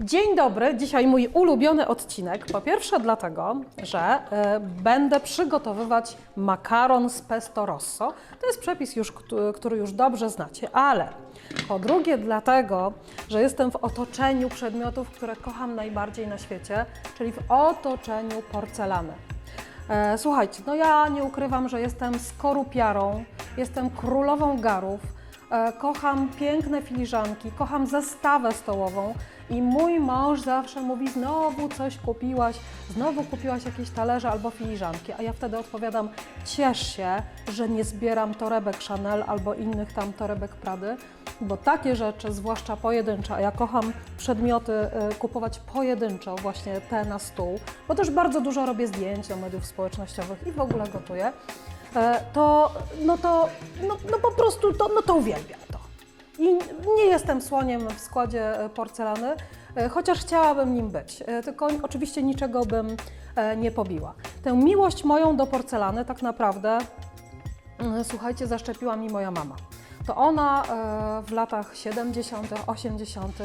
Dzień dobry, dzisiaj mój ulubiony odcinek. Po pierwsze dlatego, że e, będę przygotowywać makaron z pesto rosso. To jest przepis, już, któ- który już dobrze znacie, ale po drugie dlatego, że jestem w otoczeniu przedmiotów, które kocham najbardziej na świecie, czyli w otoczeniu porcelany. E, Słuchajcie, no ja nie ukrywam, że jestem skorupiarą, jestem królową garów, e, kocham piękne filiżanki, kocham zestawę stołową i mój mąż zawsze mówi, znowu coś kupiłaś, znowu kupiłaś jakieś talerze albo filiżanki, a ja wtedy odpowiadam, ciesz się, że nie zbieram torebek Chanel albo innych tam torebek Prady, bo takie rzeczy, zwłaszcza pojedyncze, a ja kocham przedmioty y, kupować pojedynczo, właśnie te na stół, bo też bardzo dużo robię zdjęć do mediów społecznościowych i w ogóle gotuję, e, to, no to, no, no po prostu, to, no to uwielbiam to. I nie jestem słoniem w składzie e, porcelany, e, chociaż chciałabym nim być, e, tylko oczywiście niczego bym nie pobiła. Tę miłość moją do porcelany tak naprawdę Mm, Słuchajcie, zaszczepiła mi moja mama. To ona w latach 70., 80.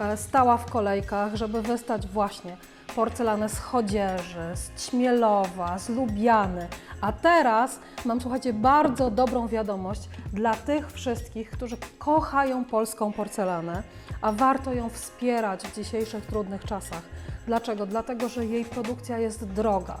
e, stała w kolejkach, żeby wystać właśnie porcelanę z Chodzieży, z Ćmielowa, z Lubiany. A teraz mam, słuchajcie, bardzo dobrą wiadomość dla tych wszystkich, którzy kochają polską porcelanę, a warto ją wspierać w dzisiejszych trudnych czasach. Dlaczego? Dlatego, że jej produkcja jest droga.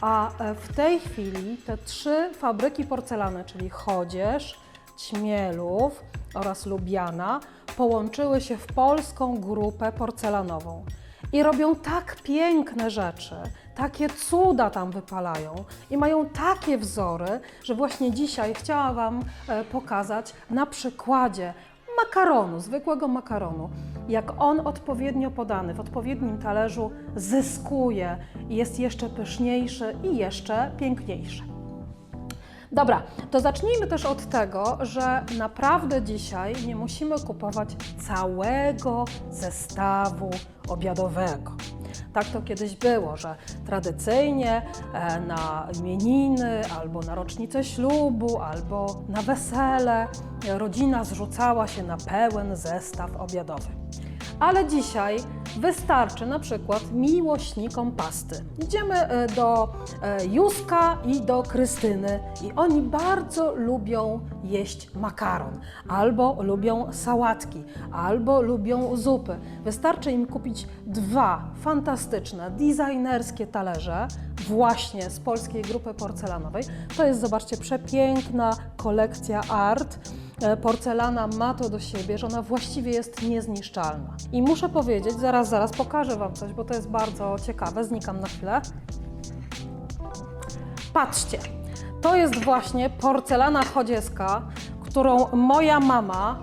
A e, w tej chwili te trzy fabryki porcelany, czyli Chodzież, Ćmielów oraz Lubiana, połączyły się w polską grupę porcelanową. I robią tak piękne rzeczy, takie cuda tam wypalają i mają takie wzory, że właśnie dzisiaj chciałam Wam e, pokazać na przykładzie makaronu, zwykłego makaronu, jak on odpowiednio podany w odpowiednim talerzu zyskuje i jest jeszcze pyszniejszy i jeszcze piękniejszy. Dobra, to zacznijmy też od tego, że naprawdę dzisiaj nie musimy kupować całego zestawu obiadowego. Tak to kiedyś było, że tradycyjnie e, na imieniny, albo na rocznicę ślubu, albo na wesele rodzina zrzucała się na pełen zestaw obiadowy. Ale dzisiaj wystarczy na przykład miłośnikom pasty. Idziemy e, do e, Józka i do Krystyny i oni bardzo lubią jeść makaron, albo lubią sałatki, albo lubią zupy. Wystarczy im kupić dwa fantastyczne, designerskie talerze właśnie z polskiej grupy porcelanowej. To jest, zobaczcie, przepiękna kolekcja art. E, Porcelana ma to do siebie, że ona właściwie jest niezniszczalna. I muszę powiedzieć, zaraz, zaraz pokażę Wam coś, bo to jest bardzo ciekawe. Znikam na chwilę. Patrzcie, to jest właśnie porcelana chodzieska, którą moja mama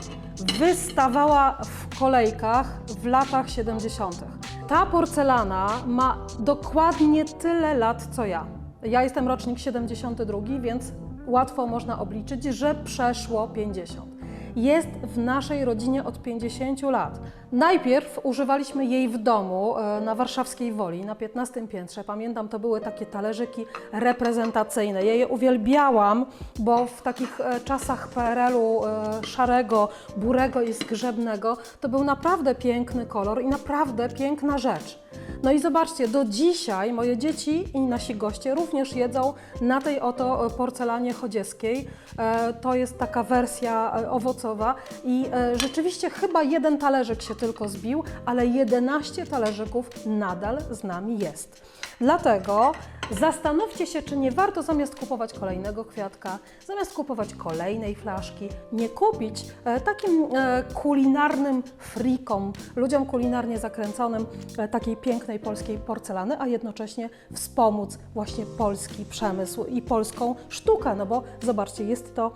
wystawała w kolejkach w latach 70. Ta porcelana ma dokładnie tyle lat co ja. Ja jestem rocznik 72, więc łatwo można obliczyć, że przeszło 50 jest w naszej rodzinie od 50 lat. Najpierw używaliśmy jej w domu e, na warszawskiej Woli, na 15 piętrze. Pamiętam, to były takie talerzyki reprezentacyjne. Ja je uwielbiałam, bo w takich e, czasach PRL-u e, szarego, burego i zgrzebnego to był naprawdę piękny kolor i naprawdę piękna rzecz. No i zobaczcie, do dzisiaj moje dzieci i nasi goście również jedzą na tej oto porcelanie chodzieskiej. E, To jest taka wersja e, owocowa i e, rzeczywiście chyba jeden talerzyk się tylko zbił, ale 11 talerzyków nadal z nami jest. Dlatego zastanówcie się, czy nie warto zamiast kupować kolejnego kwiatka, zamiast kupować kolejnej flaszki, nie kupić e, takim e, kulinarnym frikom, ludziom kulinarnie zakręconym e, takiej pięknej polskiej porcelany, a jednocześnie wspomóc właśnie polski przemysł i polską sztukę, no bo zobaczcie, jest to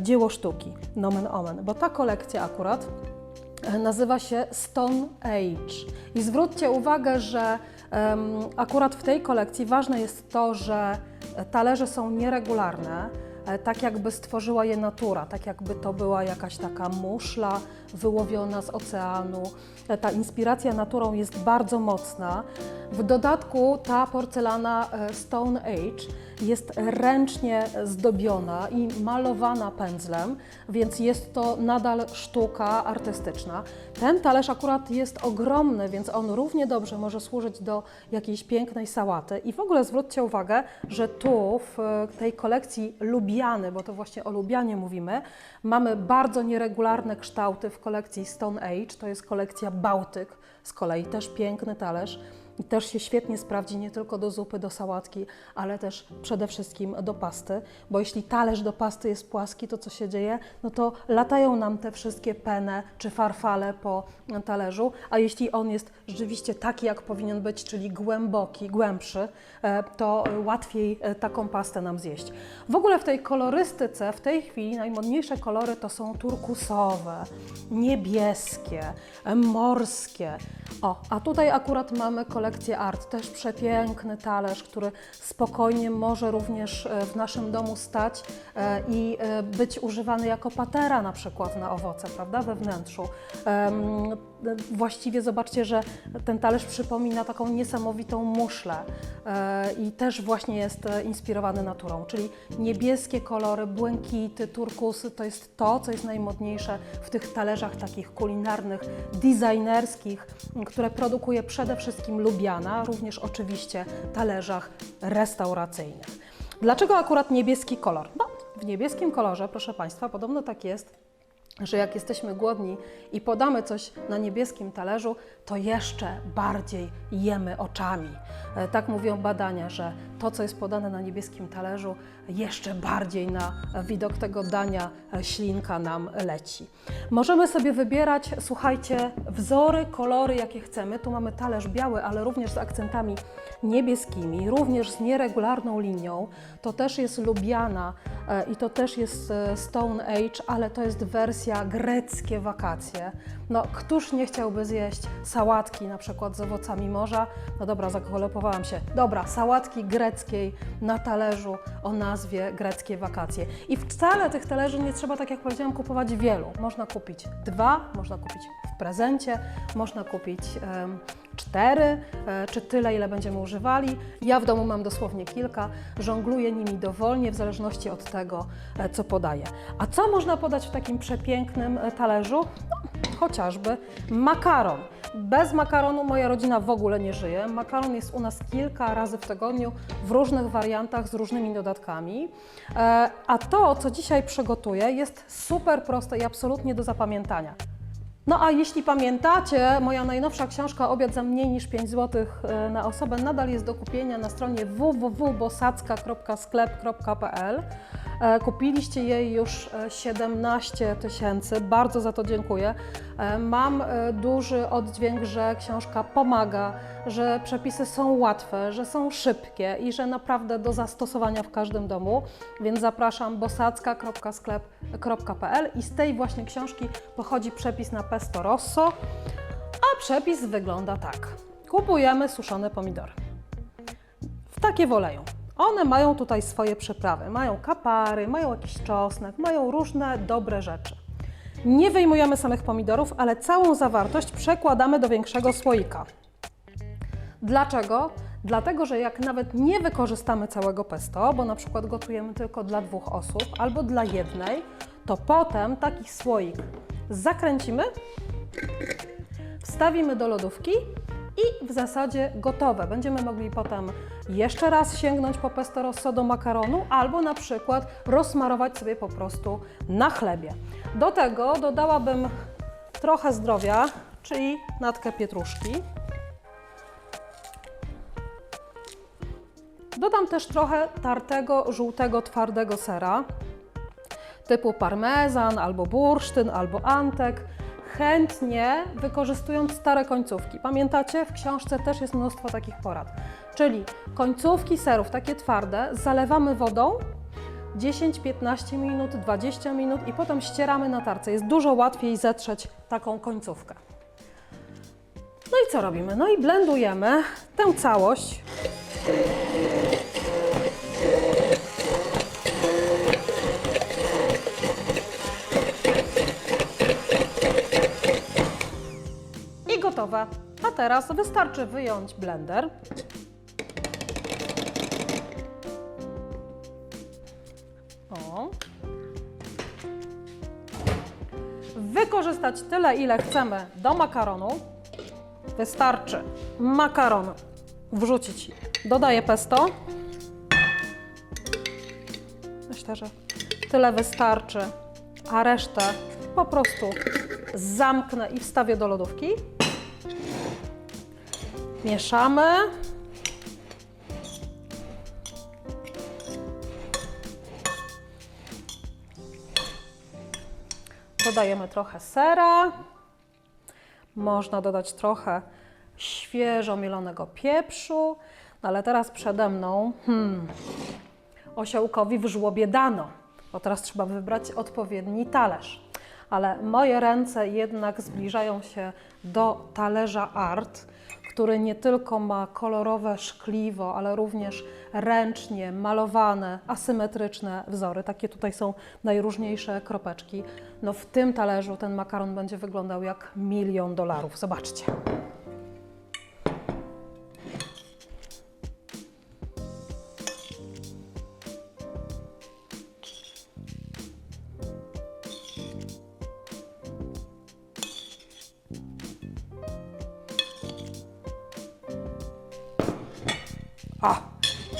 dzieło sztuki, nomen omen, bo ta kolekcja akurat nazywa się Stone Age. I zwróćcie uwagę, że akurat w tej kolekcji ważne jest to, że talerze są nieregularne, e, tak jakby stworzyła je natura, tak jakby to była jakaś taka muszla wyłowiona z oceanu. E, Ta inspiracja naturą jest bardzo mocna. W dodatku ta porcelana e, Stone Age jest ręcznie zdobiona i malowana pędzlem, więc jest to nadal sztuka artystyczna. Ten talerz akurat jest ogromny, więc on równie dobrze może służyć do jakiejś pięknej sałaty. I w ogóle zwróćcie uwagę, że tu w e, tej kolekcji Lubiany, bo to właśnie o Lubianie mówimy, mamy bardzo nieregularne kształty w kolekcji Stone Age. To jest kolekcja Bałtyk, z kolei też piękny talerz. I też się świetnie sprawdzi nie tylko do zupy, do sałatki, ale też przede wszystkim do pasty, bo jeśli talerz do pasty jest płaski, to co się dzieje? No to latają nam te wszystkie penne czy farfale po talerzu, a jeśli on jest rzeczywiście taki, jak powinien być, czyli głęboki, głębszy, e, to łatwiej e, taką pastę nam zjeść. W ogóle w tej kolorystyce w tej chwili najmodniejsze kolory to są turkusowe, niebieskie, e, morskie. O, a tutaj akurat mamy kolekcję Art, też przepiękny talerz, który spokojnie może również e, w naszym domu stać e, i e, być używany jako patera na przykład na owoce, prawda, we wnętrzu. Właściwie zobaczcie, że ten talerz przypomina taką niesamowitą muszlę i też właśnie jest inspirowany naturą, czyli niebieskie kolory, błękity, turkusy to jest to, co jest najmodniejsze w tych talerzach takich kulinarnych, designerskich, które produkuje przede wszystkim Również oczywiście talerzach restauracyjnych. Dlaczego akurat niebieski kolor? No, w niebieskim kolorze, proszę Państwa, podobno tak jest, że jak jesteśmy głodni i podamy coś na niebieskim talerzu, to jeszcze bardziej jemy oczami. E, Tak mówią badania, że to, co jest podane na niebieskim talerzu, jeszcze bardziej na widok tego dania ślinka nam leci. Możemy sobie wybierać, słuchajcie, wzory, kolory, jakie chcemy. Tu mamy talerz biały, ale również z akcentami niebieskimi, również z nieregularną linią. To też jest Lubiana e, i to też jest e, Stone Age, ale to jest wersja greckie wakacje. No, któż nie chciałby zjeść sałatki na przykład z owocami morza? No dobra, zakolopowałam się. Dobra, sałatki greckiej na talerzu o nazwie greckie wakacje. I wcale tych talerzy nie trzeba, tak jak powiedziałam, kupować wielu. Można kupić dwa, można kupić w prezencie, można kupić em, cztery, e, czy tyle, ile będziemy używali. Ja w domu mam dosłownie kilka, żongluję nimi dowolnie, w zależności od tego, e, co podaję. A co można podać w takim przepięknym e, talerzu? No, chociażby makaron. Bez makaronu moja rodzina w ogóle nie żyje. Makaron jest u nas kilka razy w tygodniu w różnych wariantach z różnymi dodatkami. E, A to, co dzisiaj przygotuję, jest super proste i absolutnie do zapamiętania. No a jeśli pamiętacie, moja najnowsza książka Obiad za mniej niż 5 zł na osobę nadal jest do kupienia na stronie www.bosacka.sklep.pl. E, Kupiliście jej już e, 17 tysięcy, bardzo za to dziękuję. E, Mam e, duży oddźwięk, że książka pomaga, że przepisy są łatwe, że są szybkie i że naprawdę do zastosowania w każdym domu, więc zapraszam bosacka.sklep.pl i z tej właśnie książki pochodzi przepis na pesto rosso, a przepis wygląda tak. Kupujemy suszone pomidory w takie w oleju. One mają tutaj swoje przyprawy. Mają kapary, mają jakiś czosnek, mają różne dobre rzeczy. Nie wyjmujemy samych pomidorów, ale całą zawartość przekładamy do większego słoika. Dlaczego? Dlatego, że jak nawet nie wykorzystamy całego pesto, bo na przykład gotujemy tylko dla dwóch osób albo dla jednej, to potem taki słoik zakręcimy, wstawimy do lodówki i w zasadzie gotowe. Będziemy mogli potem jeszcze raz sięgnąć po pesto rosso do makaronu albo na przykład rozsmarować sobie po prostu na chlebie. Do tego dodałabym trochę zdrowia, czyli natkę pietruszki. Dodam też trochę tartego, żółtego, twardego sera typu parmezan, albo bursztyn, albo antek, chętnie wykorzystując stare końcówki. Pamiętacie, w książce też jest mnóstwo takich porad. Czyli końcówki serów, takie twarde, zalewamy wodą 10-15 minut, 20 minut i potem ścieramy na tarce. Jest dużo łatwiej zetrzeć taką końcówkę. No i co robimy? No i blendujemy tę całość i gotowe. A teraz wystarczy wyjąć blender. Tyle, ile chcemy do makaronu. Wystarczy makaron wrzucić. Dodaję pesto. Myślę, że tyle wystarczy, a resztę po prostu zamknę i wstawię do lodówki. Mieszamy. Dodajemy trochę sera. Można dodać trochę świeżo mielonego pieprzu. No ale teraz przede mną hmm, osiołkowi w żłobie dano, bo teraz trzeba wybrać odpowiedni talerz. Ale moje ręce jednak zbliżają się do talerza art, który nie tylko ma kolorowe szkliwo, ale również ręcznie malowane, asymetryczne wzory. Takie tutaj są najróżniejsze kropeczki. No w tym talerzu ten makaron będzie wyglądał jak milion dolarów. Zobaczcie.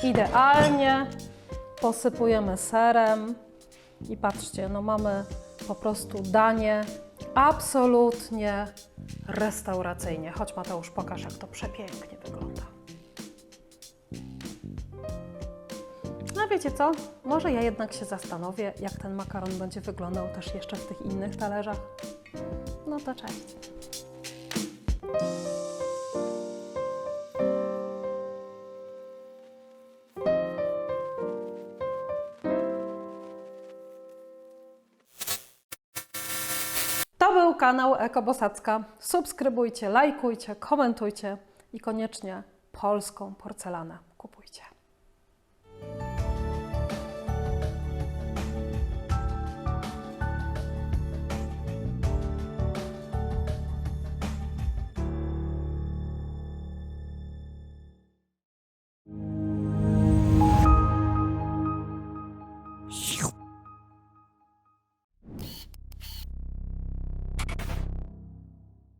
Idealnie. Posypujemy serem i patrzcie, no mamy po prostu danie absolutnie restauracyjnie. Chodź Mateusz, pokaż jak to przepięknie wygląda. No wiecie co? Może ja jednak się zastanowię, jak ten makaron będzie wyglądał też jeszcze w tych innych talerzach. No to cześć. Kanał Ekobosacka. Subskrybujcie, lajkujcie, komentujcie i koniecznie polską porcelanę.